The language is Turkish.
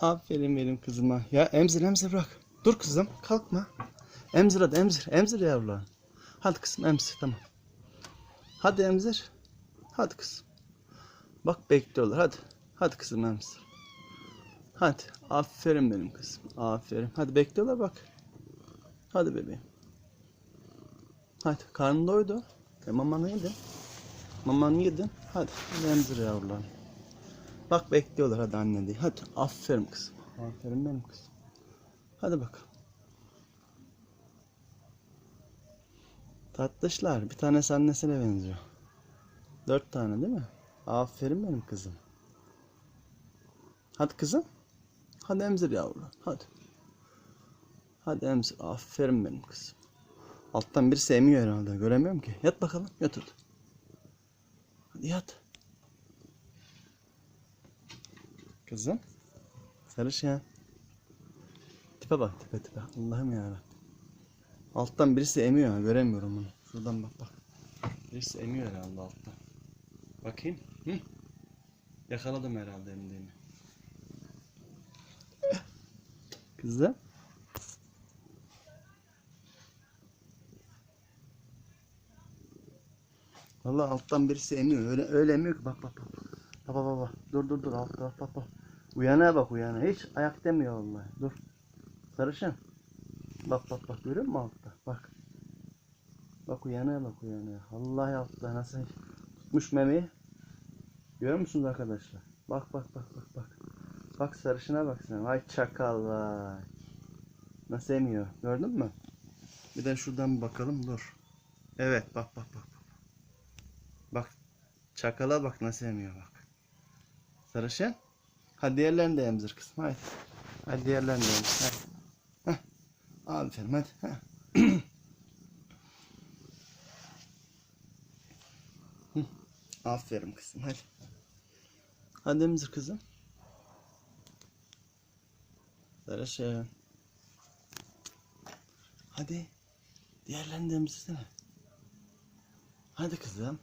Aferin benim kızıma. Ya emzir emzir bırak. Dur kızım kalkma. Emzir hadi emzir. Emzir yavrularım. Hadi kızım emzir tamam. Hadi emzir. Hadi kızım. Bak bekliyorlar hadi. Hadi kızım emzir. Hadi. Aferin benim kızım. Aferin. Hadi bekliyorlar bak. Hadi bebeğim. Hadi karnın doydu. E, mamanı yedin. Mamanı yedin. Hadi emzir yavrularım. Bak bekliyorlar hadi anne diye. Hadi aferin kızım. Aferin benim kızım. Hadi bakalım. Tatlışlar. Bir tanesi annesine benziyor. Dört tane değil mi? Aferin benim kızım. Hadi kızım. Hadi emzir yavrum. Hadi. Hadi emzir. Aferin benim kızım. Alttan birisi emiyor herhalde. Göremiyorum ki. Yat bakalım. Yat hadi. Hadi yat. Kızım. Sarışın. Tipe bak tipe tipe. Allah'ım ya. Alttan birisi emiyor. Göremiyorum onu. Şuradan bak bak. Birisi emiyor herhalde alttan. Bakayım. Hı? Yakaladım herhalde emdiğini. Kızım. Vallahi alttan birisi emiyor. Öyle öyle emiyor ki. Bak bak. Bak bak bak. bak. Dur dur dur. Altta bak bak bak. Uyanaya bak uyana. Hiç ayak demiyor vallahi. Dur. Sarışın. Bak bak bak görüyor musun altta? Bak. Bak uyanaya bak uyanaya. Vallahi altta nasıl tutmuş memeyi. Görüyor musunuz arkadaşlar? Bak bak bak bak bak. Bak sarışına bak sen. Vay çakal vay. Nasıl emiyor? Gördün mü? Bir de şuradan bakalım dur. Evet bak bak. Bak, bak çakala bak nasıl emiyor bak. Sarışın. Hadi diğerlerini de emzir kızım. Hadi. Hadi diğerlerini de emzir. Hadi. Heh. Aferin hadi. Aferin kızım hadi. Hadi emzir kızım. Sarışın. Hadi. Diğerlerini de emzirsene. Hadi kızım.